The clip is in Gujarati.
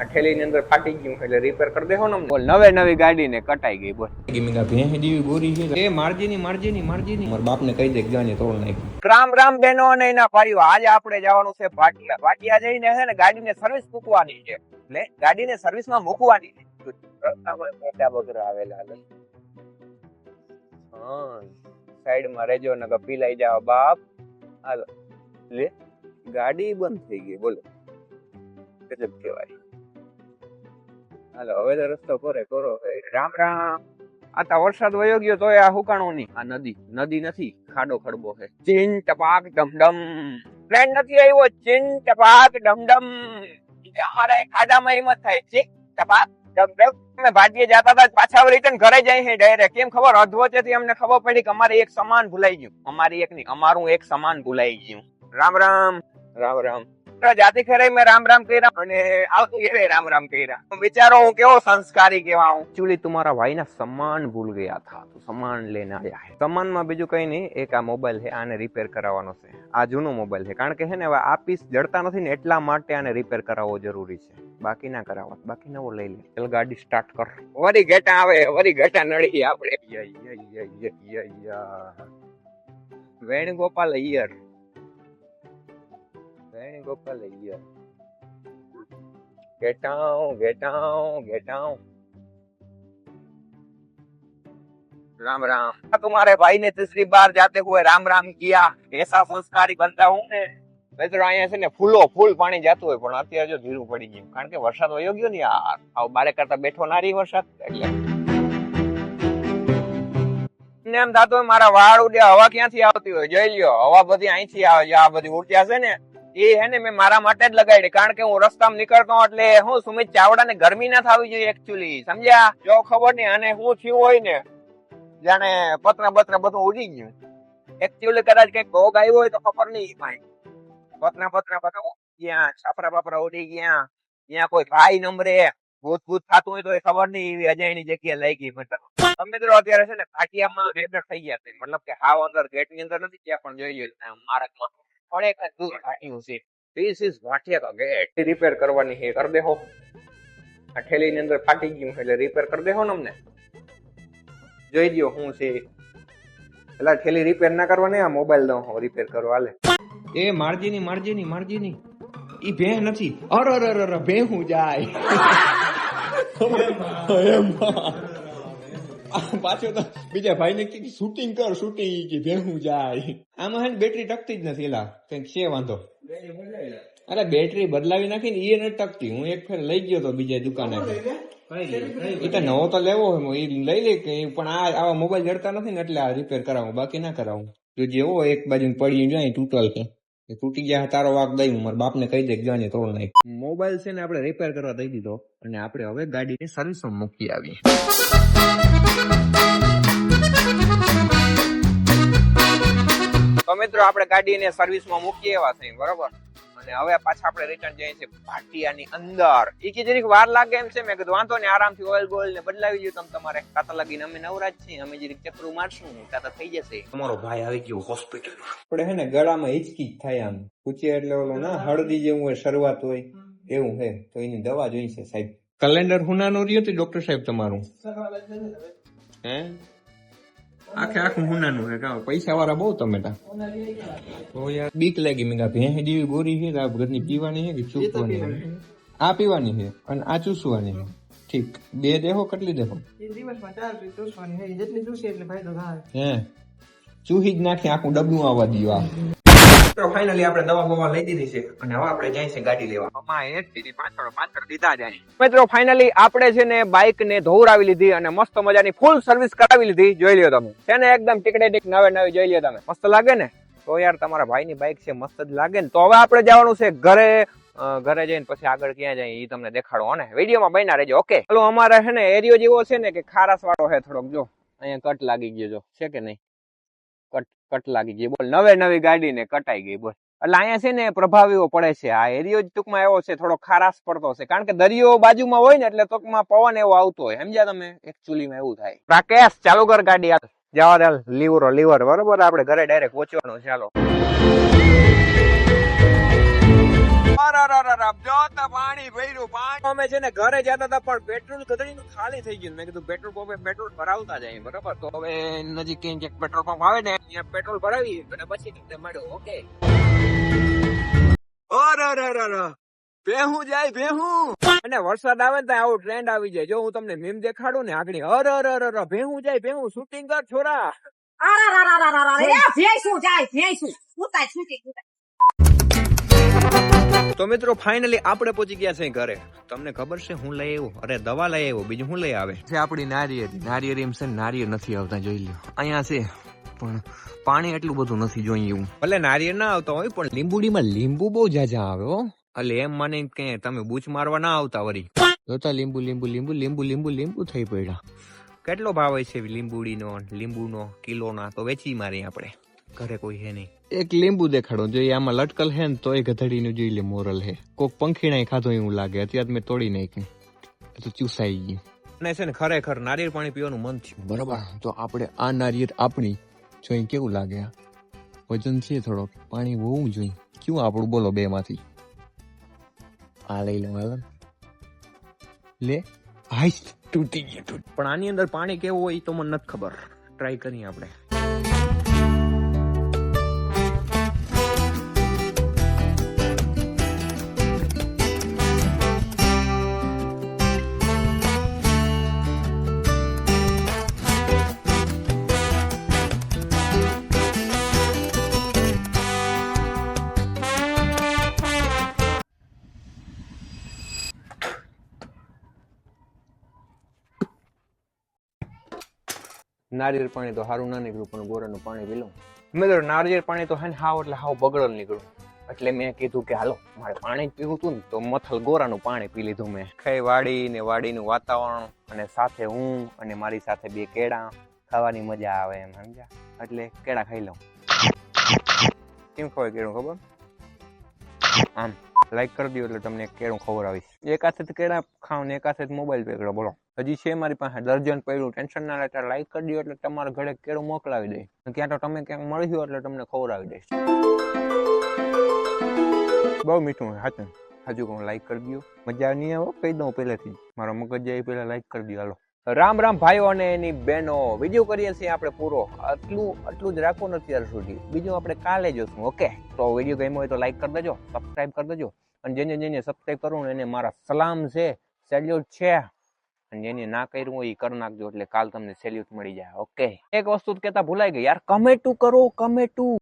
આ ઠેલીની અંદર ફાટી ગયું એટલે રિપેર કરી દેહો ને બોલ નવે નવી ગાડી ને કટાઈ ગઈ બોલ. ગીમિંગા ભેંસ દીવી ગોરી છે. એ મારજીની મારજીની મારજીની. મારા બાપને કહી દે જાને તોડ નાખી રામ રામ બેનો અને એના ભાઈઓ આજે આપણે જવાનું છે ભાટિયા. ભાટિયા જઈને છે ને ગાડીને સર્વિસ મૂકવાની છે. એટલે ગાડીને સર્વિસમાં મૂકવાની છે. બગરા આવેલા. હા સાઈડમાં રહેજો નકર પીલાઈ જાવ બાપ. હાલો. લે ગાડી બંધ થઈ ગઈ બોલો. ગજબ કહેવાય. હાલો, હવે તો રસ્તો કરે. કરો રામ રામ. આ તો વરસાદ વયો ગયો તો આ હુકાણો ની આ નદી નદી નથી, ખાડો ખડબો છે. ચીન ટપાક ડમડમ પ્લેન નથી આવ્યો ચીન ટપાક ડમડમ અમારે ખાડામાં હિંમત થાય. ચીન ટપાક ડમડમ અમે ભાટીએ જતા હતા, પાછા રિટર્ન ઘરે જાય છે ડાયરેક્ટ કેમ ખબર? અધવચેથી અમને ખબર પડી કે અમારે એક સમાન ભૂલાઈ ગયું. અમારી એક નહીં, અમારું એક સમાન ભૂલાઈ ગયું. રામ રામ. રામ રામ. જાતિ ખેરાઈ મેં રામ રામ કર્યા અને આવતી ઘેરે રામ રામ કર્યા. વિચારો હું કેવો સંસ્કારી કેવા હું. એકચ્યુઅલી તમારા ભાઈના સમાન ભૂલ ગયા થા. તો સમાન લઈને આવ્યા હે. સામાનમાં બીજું કઈ નહીં. એક આ મોબાઈલ છે આને રિપેર કરાવવાનો છે. આ જૂનો મોબાઈલ છે કારણ કે હે ને હવે આ પીસ જડતા નથી ને એટલા માટે આને રિપેર કરાવવો જરૂરી છે. બાકી ના કરાવવા બાકી નવો લઈ લે. ચાલ ગાડી સ્ટાર્ટ કર. વરી ઘેટા આવે વરી ઘેટા નડી આપણે. ય, ય, ય, ય, ય, ય. Venugopal Iyer Venugopal Iyer get down get down get down Ram Ram तुम्हारे भाई ने तीसरी बार जाते हुए राम राम किया ऐसा संस्कारी बनता हूँ ने મિત્રો અહીંયા છે ને ફૂલો ફૂલ પાણી જતું હોય પણ અત્યારે જો ધીરું પડી ગયું કારણ કે વરસાદ વયો ગયો ને યાર આવ બારે કરતા બેઠો ના રહી વરસાદ એટલે ને એમ થતું હોય મારા વાળ ઉડે હવા ક્યાંથી આવતી હોય જોઈ લ્યો હવા બધી અહીંથી આવે છે આ બધી ઉડતી હશે ને એ હે ને મેં મારા માટે જ લગાડી. કારણ કે હું રસ્તામાં નીકળતો એટલે હું સુમિત ચાવડા ને ગરમી ના થવી જોઈએ એકચ્યુઅલી સમજ્યા? જો ખબર નહીં અને હું થયું હોય ને, જાણે પત્ર પત્ર બધું ઉડી ગયું. એકચ્યુઅલી કદાચ કંઈક ભોગ આવ્યો હોય તો ખબર નહીં ભાઈ. પત્ર પતરા બધા ગયા, છાપરા બાપરા ઉડી ગયા. ત્યાં કોઈ ભાઈ નંબરે ભૂત ભૂત થતું હોય તો એ ખબર નહીં, એવી અજાયની જગ્યા લઈ ગઈ મતલબ. અમે તો અત્યારે છે ને, પાટિયામાં રેડર થઈ ગયા મતલબ કે હાવ અંદર ગેટની અંદર નથી, ત્યાં પણ જોઈ ગયું મારા થોડેક જ દૂર કાઢ્યું છે. ધીસ ઇઝ કા ગેટ રિપેર કરવાની છે. કરી દેહો. આ ઠેલીની અંદર ફાટી ગયું એટલે રિપેર કરી દેહો ને અમને. જોઈ દ્યો હું છે. એટલે ઠેલી રિપેર ના કરવાની આ મોબાઈલ દઉં હું રિપેર કરવા લે એ મારજીની મારજીની મારજીની. ઈ ભે નથી. અર અર અર ભે હું જાય. એમ પાછો તો બીજા ભાઈને કે શૂટિંગ કર શૂટિંગ કે ભેં હું જાય. આમાં હે ને બેટરી ટકતી જ નથી એલા. કંઈક છે વાંધો. અરે બેટરી બદલાવી નાખી ને એ નથી ટકતી. હું એક ફેર લઈ ગયો તો બીજા દુકાને. એ તો નવો તો લેવો હોય એ લઈ લે કે પણ આ આવા મોબાઈલ જડતા નથી ને એટલે આ રિપેર કરાવું બાકી ના કરાવું. જો જેવો એક બાજુ પડી જાય તૂટલ છે તૂટી ગયા તારો વાક દઈ મારા બાપને કહી દે કે જાને તોડ નાખ. મોબાઈલ છે ને આપણે રિપેર કરવા દઈ દીધો અને આપણે હવે ગાડીની સર્વિસમાં મૂકી આવી તો મિત્રો, આપણે ગાડીને સર્વિસમાં મૂકીએ એવા થઈ બરોબર? અને હવે પાછા આપણે રિટર્ન જઈએ છીએ ભાટિયાની અંદર. એ કે જરીક વાર લાગે એમ છે મેં કીધું વાંધો ને આરામથી ઓઇલ ગોઇલ ને બદલાવી દઉં તમે તમારે. કાતા લાગીને અમે નવરાજ છીએ અમે જરીક ચક્રું મારશું કાતા થઈ જશે. તમારો ભાઈ આવી ગયો હોસ્પિટલ આપણે હે ને ગળામાં હિચકી થાય આમ. પૂછીએ એટલે ઓલો ના હળદી જેવું હોય શરૂઆત હોય એવું હે. તો એની દવા જોઈશે સાહેબ. કેલેન્ડર હુનાનો રહ્યો તો ડોક્ટર સાહેબ તમારું? હે? આખે આખું હુનાનું હે પૈસા વાળા બહુ તમે તા. યાર બીક લાગી મેં ભેંસ જેવી ગોરી છે આ ઘરની પીવાની છે કે ચૂસવાની આ પીવાની છે અને આ ચૂસવાની છે. ઠીક. બે દેહો કેટલી દેહો? દિવસમાં ચાર ચૂસવાની જેટલી ચૂસી એટલે ફાયદો થાય. હે. ચૂહી જ નાખી આખું ડબલું આવવા દીધું આ. તો ફાઇનલી આપણે દવા બવા લઈ દીધી છે અને હવે આપણે જાય છે ગાડી લેવા. એક દીધી પાછળ પાછળ દીધા જાય મિત્રો ફાઇનલી આપણે છે ને બાઇક ને ધોવરાવી લીધી અને મસ્ત મજાની ફૂલ સર્વિસ કરાવી લીધી. જોઈ લ્યો તમે. છે ને એકદમ ટીકડે ટીક નવે નવી જોઈ લ્યો તમે. મસ્ત લાગે ને? તો યાર તમારા ભાઈની બાઇક છે મસ્ત જ લાગે ને. તો હવે આપણે જવાનું છે ઘરે. ઘરે જઈને પછી આગળ ક્યાં જાય એ તમને દેખાડો અને વિડીયોમાં બન્યા રહેજો ઓકે ચાલો અમારે છે ને એરિયો જેવો છે ને કે ખારાસ વાળો છે થોડોક જો. અહીંયા કટ લાગી ગયો છે કે નહીં? કટ લાગી ગઈ. બોલ નવે નવી ગાડી ને કટાઈ ગઈ, બોલ. એટલે અહીંયા છે ને પ્રભાવીઓ પડે છે. આ એરિયો જ ટૂંકમાં એવો છે, થોડો ખારાશ પડતો છે. કારણ કે દરિયો બાજુમાં હોય ને એટલે ટૂંકમાં પવન એવો આવતો હોય. સમજ્યા તમે? એકચ્યુઅલી માં એવું થાય. રાકેશ, ચાલુ કર ગાડી જવા દે, લીવરો, લીવર. બરોબર? આપણે ઘરે ડાયરેક્ટ પહોંચવાનું ચાલો જો તો પાણી ભર્યું પાણી અમે છે ને ઘરે જતા હતા પણ પેટ્રોલ ગધડીનું ખાલી થઈ ગયું મેં કીધું પેટ્રોલ પંપે પેટ્રોલ ભરાવતા જાય બરાબર તો હવે નજીક ક્યાંક ક્યાંક પેટ્રોલ પંપ આવે ને ત્યાં પેટ્રોલ ભરાવી અને પછી તમને મળ્યો ઓકે ભેહું જાય ભેહું અને વરસાદ આવે ને આવો ટ્રેન્ડ આવી જાય જો હું તમને મીમ દેખાડું ને આગળ અર અર અર અર ભેહું જાય ભેહું શૂટિંગ કર છોરા તો મિત્રો ફાઇનલી આપણે પહોંચી ગયા છે ઘરે. તમને ખબર છે હું લઈ આવ્યો? અરે દવા લઈ આવ્યો બીજું હું લઈ આવે? છે આપણી નારિયેળ નારિયેળ એમ છે નારિયેળ નથી આવતા જોઈ લ્યો. અહીંયા છે પણ પાણી એટલું બધું નથી એવું. ભલે નારિયેળ ના આવતા હોય પણ લીંબુડીમાં લીંબુ બહુ જાજા આવે હો. એટલે એમ મને કે તમે બૂચ મારવા ના આવતા વળી જોતા લીંબુ લીંબુ લીંબુ લીંબુ લીંબુ લીંબુ થઈ પડ્યા. કેટલો ભાવ હોય છે લીંબુડીનો લીંબુનો કિલોના? તો વેચી મારી આપણે. ઘરે કોઈ હે નહીં. એક લીંબુ દેખાડો જોઈએ આમાં લટકલ હે ને તો એ ગધડીનું જોઈ લે મોરલ હે. કોક પંખીણા ખાધો એવું લાગે અત્યારે મેં તોડી નાખ્યું. એ તો ચૂસાઈ ગયું. અને છે ને ખરેખર નારિયેળ પાણી પીવાનું મન થયું. બરાબર તો આપણે આ નારિયેળ આપણી જોઈ કેવું લાગે આ? વજન છે થોડોક પાણી હોવું જોઈએ. કેવું આપણું? બોલો બે માંથી આ લઈ લો હાલ. લે હાઈસ તૂટી ગયું પણ આની અંદર પાણી કેવું હોય એ તો મને નથી ખબર. ટ્રાય કરીએ આપણે. નારિયેળ પાણી તો સારું ના નીકળ્યું, પણ ગોરાનું પાણી પીલું. મેં તો નારિયેળ પાણી તો હે ને હાવ એટલે હાવ બગડો નીકળ્યું. એટલે મેં કીધું કે, હાલો, મારે પાણી જ પીવું હતું ને તો મથલ ગોરાનું પાણી પી લીધું મેં. ખાઈ વાડી ને વાડીનું વાતાવરણ અને સાથે હું અને મારી સાથે બે કેળા, ખાવાની મજા આવે એમ, સમજ્યા? એટલે કેળા ખાઈ લઉં. કેમ ખવાય કેળું, ખબર? આમ લાઈક કરી દો એટલે તમને કેળું ખબર આવીશ. એક હાથે કેળા ખાવ ને એક હાથે મોબાઈલ પકડો, બોલો. હજી છે મારી પાસે. દર્જન પડ્યું. ટેન્શન ના લેતા લાઈક કરી એટલે તમારા ઘરે કેળું મોકલાવી દઈશ ક્યાં તો તમે ક્યાંક મળ્યું એટલે તમને ખવડાવી દઈશ. બહુ મીઠું હોય હાચું હજુ હું લાઈક કરી દો મજા નહીં આવો, કહી દઉં પહેલેથી. મારો મગજ જાય પહેલા લાઈક કરી દો હાલો. રામ રામ ભાઈઓ અને એની બહેનો. વીડિયો કરીએ છીએ આપણે પૂરો. આટલું આટલું જ રાખવું નથી અત્યાર સુધી. બીજું આપણે કાલે જોશું ઓકે તો વીડિયો ગમ્યો હોય તો લાઈક કરી દેજો સબસ્ક્રાઈબ કરી દેજો. અને જેને જેને સબસ્ક્રાઈબ કરવું એને મારા સલામ છે. સેલ્યુટ છે. જેને ના કર્યું હોય એ કરી નાખજો એટલે કાલ તમને સેલ્યુટ મળી જાય. ઓકે એક વસ્તુ કેતા ભૂલાઈ ગઈ. યાર કમેટું કરો કમેટું